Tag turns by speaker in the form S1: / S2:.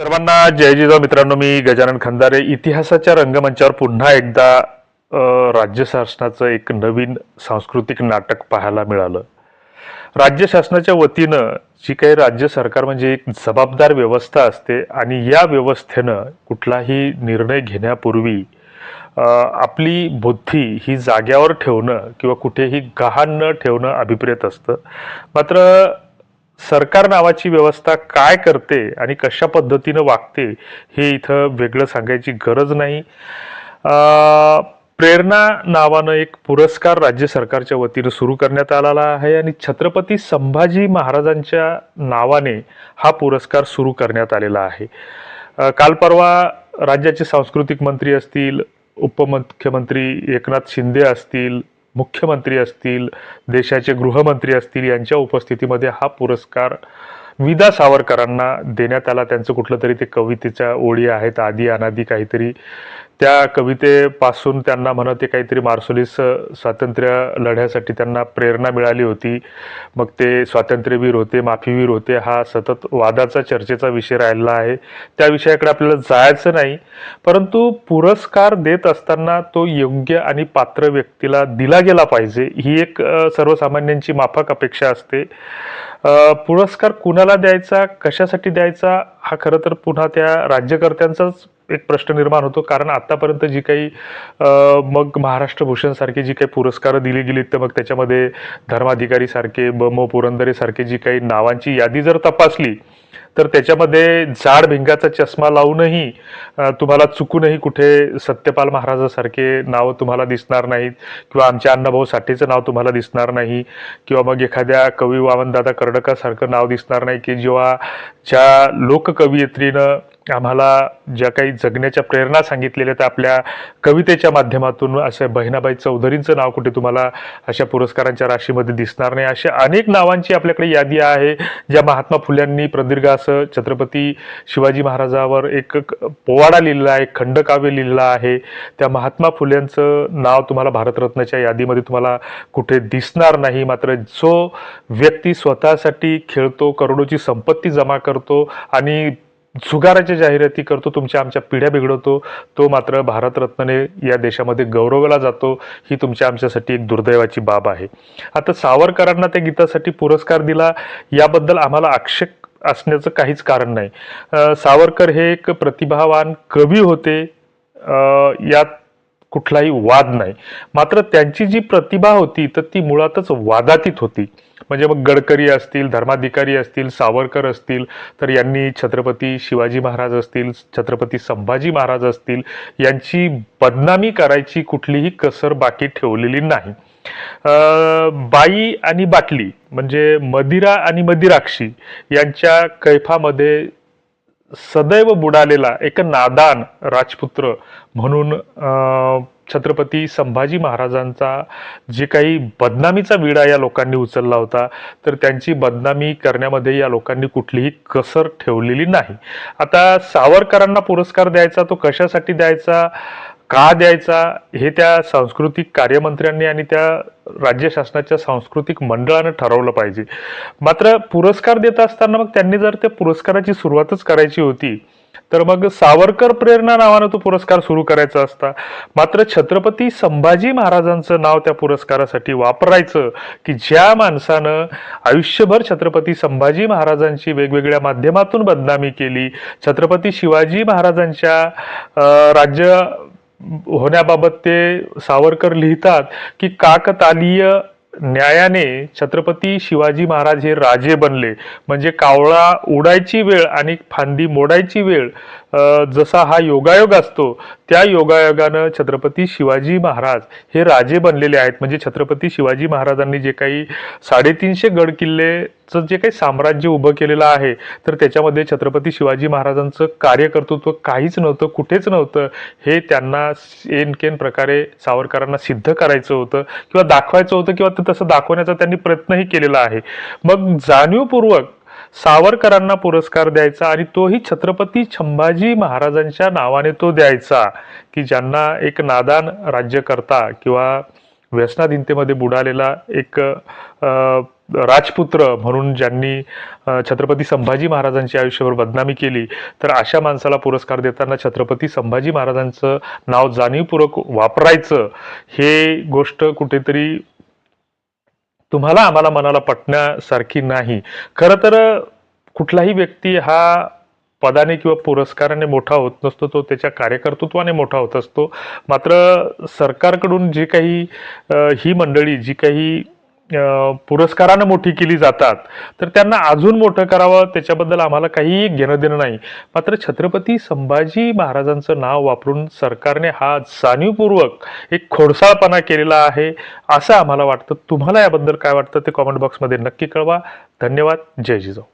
S1: सर्वांना जय जिजाऊ मित्रांनो मी गजानन खंदारे. इतिहासाच्या रंगमंचावर पुन्हा एकदा राज्य शासनाचं एक नवीन सांस्कृतिक नाटक पाहायला मिळालं. राज्य शासनाच्या वतीनं जी काही राज्य सरकार म्हणजे एक जबाबदार व्यवस्था असते आणि या व्यवस्थेनं कुठलाही निर्णय घेण्यापूर्वी आपली बुद्धी ही जाग्यावर ठेवणं किंवा कुठेही गहाण न ठेवणं अभिप्रेत असतं. मात्र सरकार नावाची व्यवस्था काय करते आणि कशा पद्धतीनं वागते हे इथं वेगळं सांगायची गरज नाही. प्रेरणा नावानं एक पुरस्कार राज्य सरकारच्या वतीनं सुरू करण्यात आलेला आहे आणि छत्रपती संभाजी महाराजांच्या नावाने हा पुरस्कार सुरू करण्यात आलेला आहे. काल परवा राज्याचे सांस्कृतिक मंत्री असतील उपमुख्यमंत्री एकनाथ शिंदे असतील मुख्यमंत्री असतील देशाचे गृहमंत्री असतील यांच्या उपस्थितीमध्ये हा पुरस्कार विदा सावरकरांना देण्यात आला. त्यांचं कुठलं तरी ते कवितेच्या ओळी आहेत आधी अनादी काहीतरी त्या कवितेपासून त्यांना म्हणत ते काहीतरी मार्सोलीस स्वातंत्र्य लढ्यासाठी त्यांना प्रेरणा मिळाली होती. मग ते स्वातंत्र्यवीर होते माफीवीर होते. हा सतत वादाचा चर्चेचा विषय राहिला आहे. त्या विषयाकडे आपल्याला जायचं नाही. परंतु पुरस्कार देत असताना तो योग्य आणि पात्र व्यक्तीला दिला गेला पाहिजे. ही एक सर्वसामान्यांची माफक अपेक्षा असते. पुरस्कार कुणाला द्यायचा कशासाठी द्यायचा? हा खरं तर पुन्हा त्या राज्यकर्त्यांचाच एक प्रश्न निर्माण होतो. कारण आत्तापर्यंत जी काही मग महाराष्ट्र भूषणसारखे जी काही पुरस्कारं दिली गेली तर मग त्याच्यामध्ये धर्माधिकारीसारखे ब म पुरंदरेसारखे जी काही नावांची यादी जर तपासली तर त्याच्यामध्ये जाड भिंगाचा चष्मा लावूनही तुम्हाला चुकूनही कुठे सत्यपाल महाराजासारखे नावं तुम्हाला दिसणार नाहीत किंवा आमच्या अण्णाभाऊ साठेचं नाव तुम्हाला दिसणार नाही किंवा मग एखाद्या कवी वामनदादा कर्डकासारखं नाव दिसणार नाही की जेव्हा ज्या लोककवयित्रीनं आम्हाला ज्या काही जगण्याच्या प्रेरणा सांगितलेल्या त्या आपल्या कवितेच्या माध्यमातून अशा बहिणाबाई चौधरींचं नाव कुठे तुम्हाला अशा पुरस्कारांच्या राशीमध्ये दिसणार नाही. अशा अनेक नावांची आपल्याकडे यादी आहे. ज्या महात्मा फुल्यांनी प्रदीर्घ असं छत्रपती शिवाजी महाराजावर एक पोवाडा लिहिलेला आहे खंडकाव्य लिहिलेलं आहे. त्या महात्मा फुल्यांचं नाव तुम्हाला भारतरत्नाच्या यादीमध्ये तुम्हाला कुठे दिसणार नाही. मात्र जो व्यक्ती स्वतःसाठी खेळतो करोडोची संपत्ती जमा करतो आणि जुगाराच्या जाहिराती करतो तुमच्या आमच्या पिढ्या बिघडवतो तो मात्र भारतरत्नाने या देशामध्ये गौरवला जातो ही तुमच्या आमच्यासाठी एक दुर्दैवाची बाब आहे. आता सावरकरांना त्या गीतासाठी पुरस्कार दिला याबद्दल आम्हाला आक्षेप असण्याचं काहीच कारण नाही. सावरकर हे एक प्रतिभावान कवी होते. यात कुठलाही वाद नाही. मात्र त्यांची जी प्रतिभा होती तर ती मुळातच वादातीत होती. म्हणजे मग गडकरी असतील धर्माधिकारी असतील सावरकर असतील तर यांनी छत्रपती शिवाजी महाराज असतील छत्रपती संभाजी महाराज असतील यांची बदनामी करायची कुठलीही कसर बाकी ठेवलेली नाही. बाई आणि बाटली म्हणजे मदिरा आणि मदिराक्षी यांच्या कैफामध्ये सदैव बुडालेला एक नादान राजपुत्र म्हणून छत्रपती संभाजी महाराजांचा जे काही बदनामीचा विडा या लोकांनी उचलला होता तर त्यांची बदनामी करण्यामध्ये या लोकांनी कुठलीही कसर ठेवलेली नाही. आता सावरकरांना पुरस्कार द्यायचा तो कशासाठी द्यायचा? का द्यायचा हे त्या सांस्कृतिक कार्यमंत्र्यांनी आणि त्या राज्य शासनाच्या सांस्कृतिक मंडळानं ठरवलं पाहिजे. मात्र पुरस्कार देत असताना मग त्यांनी जर त्या पुरस्काराची सुरुवातच करायची होती तर मग सावरकर प्रेरणा नावानं तो पुरस्कार सुरू करायचा असता. मात्र छत्रपती संभाजी महाराजांचं नाव त्या पुरस्कारासाठी वापरायचं की ज्या माणसानं आयुष्यभर छत्रपती संभाजी महाराजांची वेगवेगळ्या माध्यमातून बदनामी केली छत्रपती शिवाजी महाराजांच्या राज्य होण्याबाबत ते सावरकर लिहितात की काकतालीय न्यायाने छत्रपती शिवाजी महाराज हे राजे बनले. म्हणजे कावळा उडायची वेळ आणि फांदी मोडायची वेळ जसा हा योगायोग असतो त्या योगायोगानं छत्रपती शिवाजी महाराज हे राजे बनलेले आहेत. म्हणजे छत्रपती शिवाजी महाराजांनी जे काही साडेतीनशे गड किल्लेचं जे काही साम्राज्य उभं केलेलं आहे तर त्याच्यामध्ये छत्रपती शिवाजी महाराजांचं कार्यकर्तृत्व काहीच नव्हतं कुठेच नव्हतं. हे त्यांना एनकेन प्रकारे सावरकरांना सिद्ध करायचं होतं किंवा दाखवायचं होतं किंवा तसं दाखवण्याचा त्यांनी प्रयत्नही केलेला आहे. मग जाणीवपूर्वक सावरकरांना पुरस्कार द्यायचा आणि तोही छत्रपती संभाजी महाराजांच्या नावाने तो द्यायचा की ज्यांना एक नादान राज्यकर्ता किंवा व्यसनाधीनतेमध्ये बुडालेला एक राजपुत्र म्हणून ज्यांनी छत्रपती संभाजी महाराजांची आयुष्यभर बदनामी केली तर अशा माणसाला पुरस्कार देताना छत्रपती संभाजी महाराजांचं नाव जाणीवपूर्वक वापरायचं हे गोष्ट कुठेतरी तुम्हाला आम्हाला मनाला पटण्यासारखी नाही. खरं तर कुठलाही व्यक्ती हा पदाने किंवा पुरस्काराने मोठा होत नसतो तो त्याच्या कार्यकर्तृत्वाने मोठा होत असतो. मात्र सरकारकडून जी काही ही मंडळी जी काही पुरस्कारानं मोठी केली जातात. तर त्यांना अजून मोठं करावं त्याच्याबद्दल आम्हाला काहीही घेणं देणं नाही. मात्र छत्रपती संभाजी महाराजांचं नाव वापरून सरकारने हा जाणीवपूर्वक एक खोडसाळपणा केलेला आहे असं आम्हाला वाटतं. तुम्हाला याबद्दल काय वाटतं ते कॉमेंट बॉक्समध्ये नक्की कळवा. धन्यवाद. जय जिजाऊ.